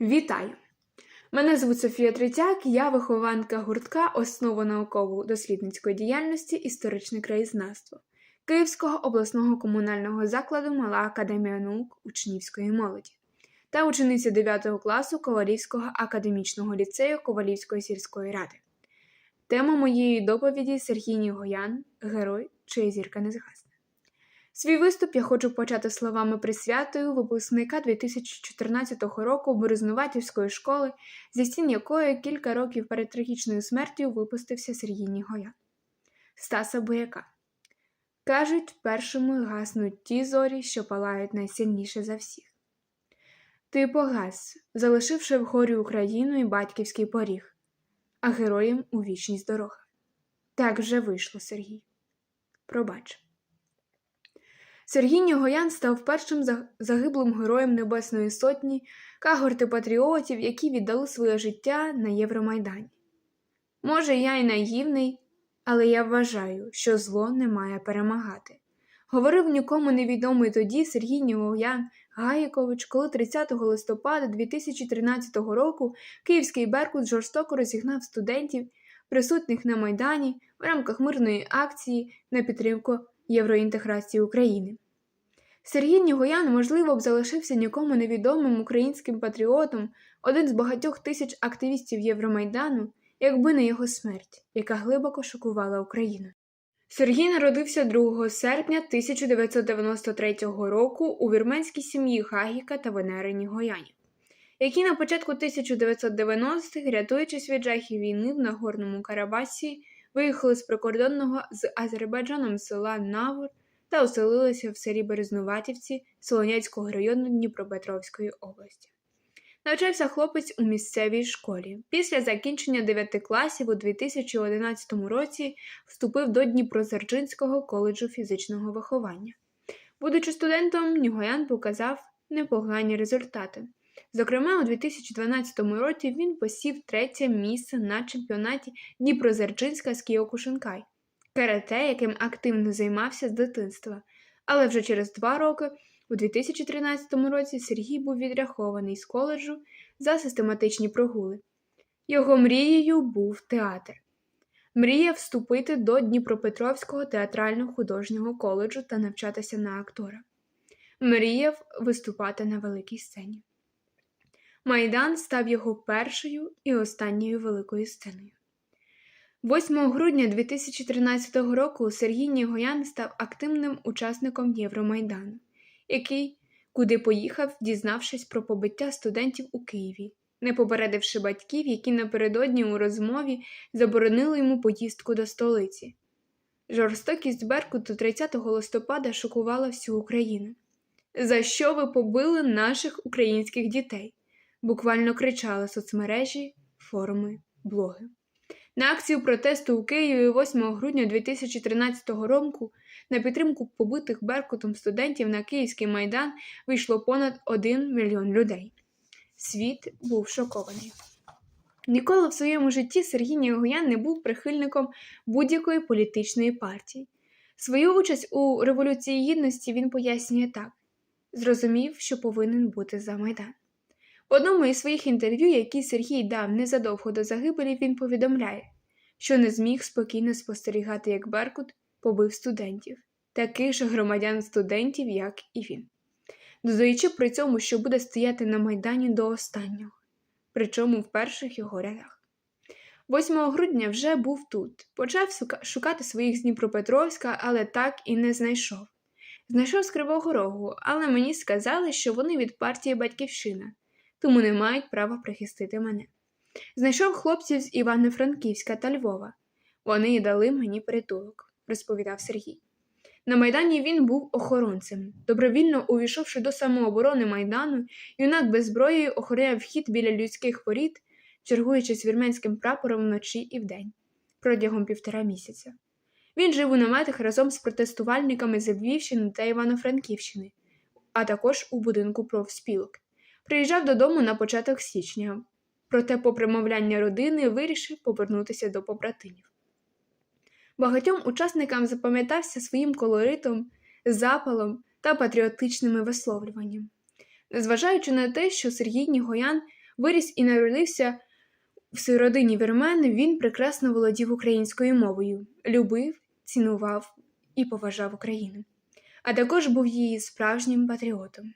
Вітаю! Мене звуть Софія Третяк, я вихованка гуртка основи науково-дослідницької діяльності Історичне краєзнавство Київського обласного комунального закладу Мала Академія наук учнівської молоді та учениця 9 класу Ковалівського академічного ліцею Ковалівської сільської ради. Тема моєї доповіді Сергій Нігоян Герой, чия зірка не згасне. Свій виступ я хочу почати словами присвятою випускника 2014 року Березнуватівської школи, зі стін якої кілька років перед трагічною смертю випустився Сергій Нігоян. Стаса Бояка. Кажуть, першими гаснуть ті зорі, що палають найсильніше за всіх. Ти погас, залишивши вгорі Україну і батьківський поріг, а героям у вічність дорога. Так вже вийшло, Сергій. Пробач. Сергій Нігоян став першим загиблим героєм Небесної Сотні кагорти патріотів, які віддали своє життя на Євромайдані. Може, я й наївний, але я вважаю, що зло не має перемагати. Говорив нікому невідомий тоді Сергій Нігоян Гаїкович, коли 30 листопада 2013 року Київський Беркут жорстоко розігнав студентів, присутніх на Майдані в рамках мирної акції на підтримку євроінтеграції України. Сергій Нігоян, можливо, б залишився нікому невідомим українським патріотом, один з багатьох тисяч активістів Євромайдану, якби не його смерть, яка глибоко шокувала Україну. Сергій народився 2 серпня 1993 року у вірменській сім'ї Гагіка та Венери Нігоянів, які на початку 1990-х, рятуючись від жахів війни в Нагорному Карабасі, виїхали з прикордонного з Азербайджаном села Навор та оселилися в селі Березнуватівці Солонецького району Дніпропетровської області. Навчався хлопець у місцевій школі. Після закінчення 9 класів у 2011 році вступив до Дніпрозерджинського коледжу фізичного виховання. Будучи студентом, Нігоян показав непогані результати. Зокрема, у 2012 році він посів третє місце на чемпіонаті Дніпрозерджинська з Кіокушинкай, карате, яким активно займався з дитинства. Але вже через два роки, у 2013 році, Сергій був відрахований з коледжу за систематичні прогули. Його мрією був театр. Мріяв вступити до Дніпропетровського театрально-художнього коледжу та навчатися на актора. Мріяв виступати на великій сцені. Майдан став його першою і останньою великою сценою. 8 грудня 2013 року Сергій Нігоян став активним учасником Євромайдану, який куди поїхав, дізнавшись про побиття студентів у Києві, не попередивши батьків, які напередодні у розмові заборонили йому поїздку до столиці. Жорстокість Беркуту 30 листопада шокувала всю Україну. За що ви побили наших українських дітей? Буквально кричали соцмережі, форуми, блоги. На акцію протесту у Києві 8 грудня 2013 року на підтримку побитих Беркутом студентів на Київський майдан вийшло понад 1 мільйон людей. Світ був шокований. Ніколи в своєму житті Сергій Нігоян не був прихильником будь-якої політичної партії. Свою участь у Революції Гідності він пояснює так: зрозумів, що повинен бути за Майдан. В одному із своїх інтерв'ю, які Сергій дав незадовго до загибелі, він повідомляє, що не зміг спокійно спостерігати, як Беркут побив студентів, таких же громадян студентів, як і він, додаючи при цьому, що буде стояти на Майдані до останнього, причому в перших його рядах. 8 грудня вже був тут, почав шукати своїх з Дніпропетровська, але так і не знайшов. Знайшов з Кривого Рогу, але мені сказали, що вони від партії Батьківщина тому не мають права прихистити мене. Знайшов хлопців з Івано-Франківська та Львова. Вони й дали мені притулок, розповідав Сергій. На Майдані він був охоронцем. Добровільно увійшовши до самооборони Майдану, юнак без зброї охороняв вхід біля людських порід, чергуючись вірменським прапором вночі і вдень, протягом півтора місяця. Він жив у наметах разом з протестувальниками з Львівщини та Івано-Франківщини, а також у будинку профспілок. Приїжджав додому на початок січня, проте, попри мовляння родини, вирішив повернутися до побратимів. Багатьом учасникам запам'ятався своїм колоритом, запалом та патріотичними висловлюванням. Незважаючи на те, що Сергій Нігоян Виріс і народився в родині вірмен, він прекрасно володів українською мовою, любив, цінував і поважав Україну, а також був її справжнім патріотом.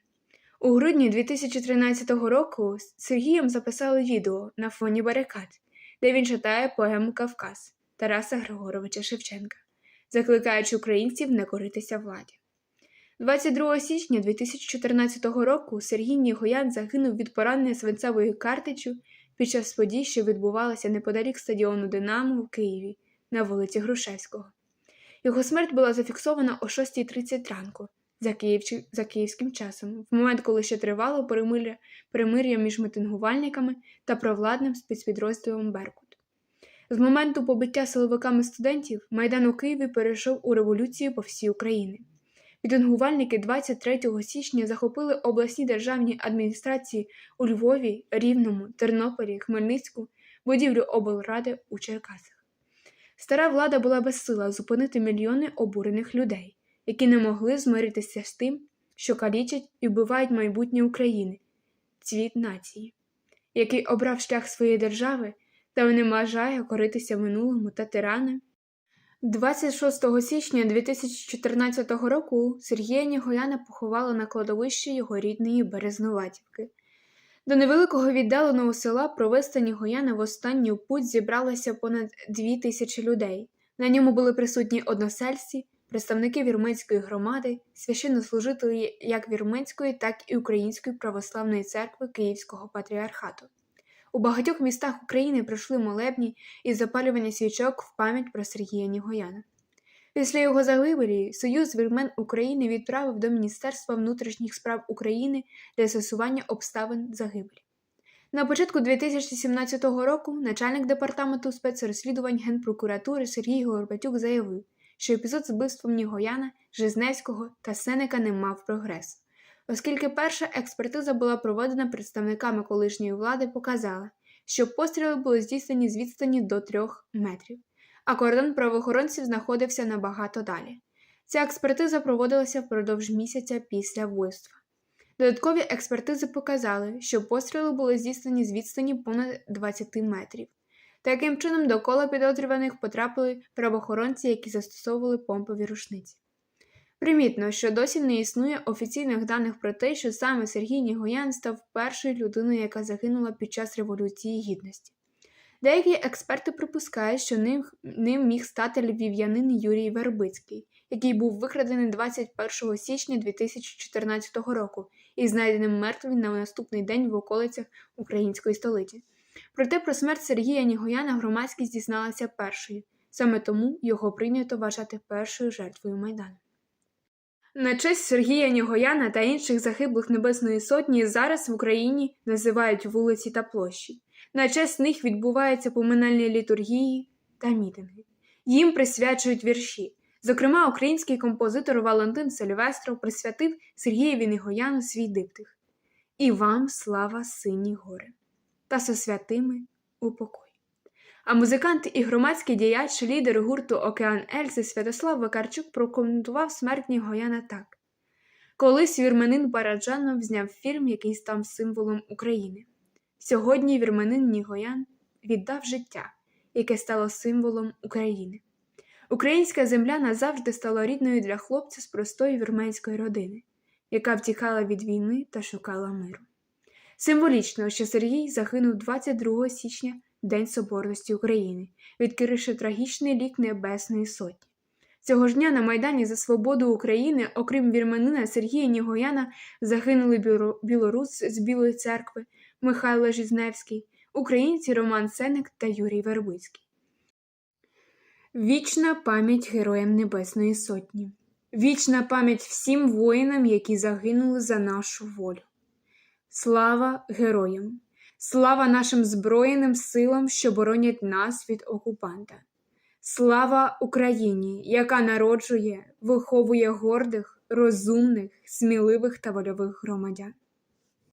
У грудні 2013 року з Сергієм записали відео на фоні барикад, де він читає поему Кавказ Тараса Григоровича Шевченка, закликаючи українців не коритися владі. 22 січня 2014 року Сергій Нігоян загинув від поранення свинцевою картичю під час подій, що відбувалися неподалік стадіону Динамо в Києві на вулиці Грушевського. Його смерть була зафіксована о 6.30 ранку за, Київчи... за київським часом, в момент, коли ще тривало перемир'я, перемир'я між мітингувальниками та провладним спецпідрозділом Беркут. З моменту побиття силовиками студентів Майдан у Києві перейшов у революцію по всій Україні. Мітингувальники 23 січня захопили обласні державні адміністрації у Львові, Рівному, Тернополі, Хмельницьку, будівлю облради у Черкасах. Стара влада була безсила зупинити мільйони обурених людей, які не могли змиритися з тим, що калічать і вбивають майбутнє України, цвіт нації, який обрав шлях своєї держави та не коритися минулому та тиранам. 26 січня 2014 року Сергія Нігояна поховали на кладовищі його рідної Березноватівки. До невеликого віддаленого села провести Нігояна в останню путь зібралося понад дві тисячі людей. На ньому були присутні односельці, представники вірменської громади, священнослужителі як вірменської, так і Української православної церкви Київського патріархату. У багатьох містах України пройшли молебні і запалювання свічок в пам'ять про Сергія Нігояна. Після його загибелі Союз вірмен України відправив до Міністерства внутрішніх справ України для з'ясування обставин загибелі. На початку 2017 року начальник департаменту спецрозслідувань Генпрокуратури Сергій Горбатюк заявив, що епізод з вбивством Нігояна, Жизневського та Сенека не мав прогресу оскільки перша експертиза була проведена представниками колишньої влади, показала, що постріли були здійснені з відстані до трьох метрів, а кордон правоохоронців знаходився набагато далі. Ця експертиза проводилася впродовж місяця після вбивства. Додаткові експертизи показали, що постріли були здійснені з відстані понад 20 метрів. Таким чином, до кола підозрюваних потрапили правоохоронці, які застосовували помпові рушниці. Примітно, що досі не існує офіційних даних про те, що саме Сергій Нігоян став першою людиною, яка загинула під час Революції Гідності. Деякі експерти припускають, що ним, ним міг стати львів'янин Юрій Вербицький, який був викрадений 21 січня 2014 року і знайдений мертвим на наступний день в околицях української столиці. Проте про смерть Сергія Нігояна громадськість дізналася першою, саме тому його прийнято вважати першою жертвою Майдану. На честь Сергія Нігояна та інших загиблих Небесної Сотні зараз в Україні називають вулиці та площі. На честь них відбуваються поминальні літургії та мітинги. Їм присвячують вірші. Зокрема, український композитор Валентин Сильвестров присвятив Сергієві Нігояну свій диптих І вам слава сині гори, та со святими упокой. А музикант і громадський діяч, лідер гурту Океан Ельзи Святослав Вакарчук прокоментував смерть Нігояна так: Колись вірменин Параджанов зняв фільм, який став символом України. Сьогодні вірменин Нігоян віддав життя, яке стало символом України. Українська земля назавжди стала рідною для хлопця з простої вірменської родини, яка втікала від війни та шукала миру. Символічно, що Сергій загинув 22 січня. День Соборності України, відкривши трагічний лік Небесної Сотні. Цього ж дня на Майдані за свободу України, окрім вірменина Сергія Нігояна, загинули білорус з Білої церкви Михайло Жизневський, українці Роман Сенек та Юрій Вербицький. Вічна пам'ять Героям Небесної Сотні. Вічна пам'ять всім воїнам, які загинули за нашу волю. Слава героям! Слава нашим Збройним силам, що боронять нас від окупанта. Слава Україні, яка народжує, виховує гордих, розумних, сміливих та вольових громадян.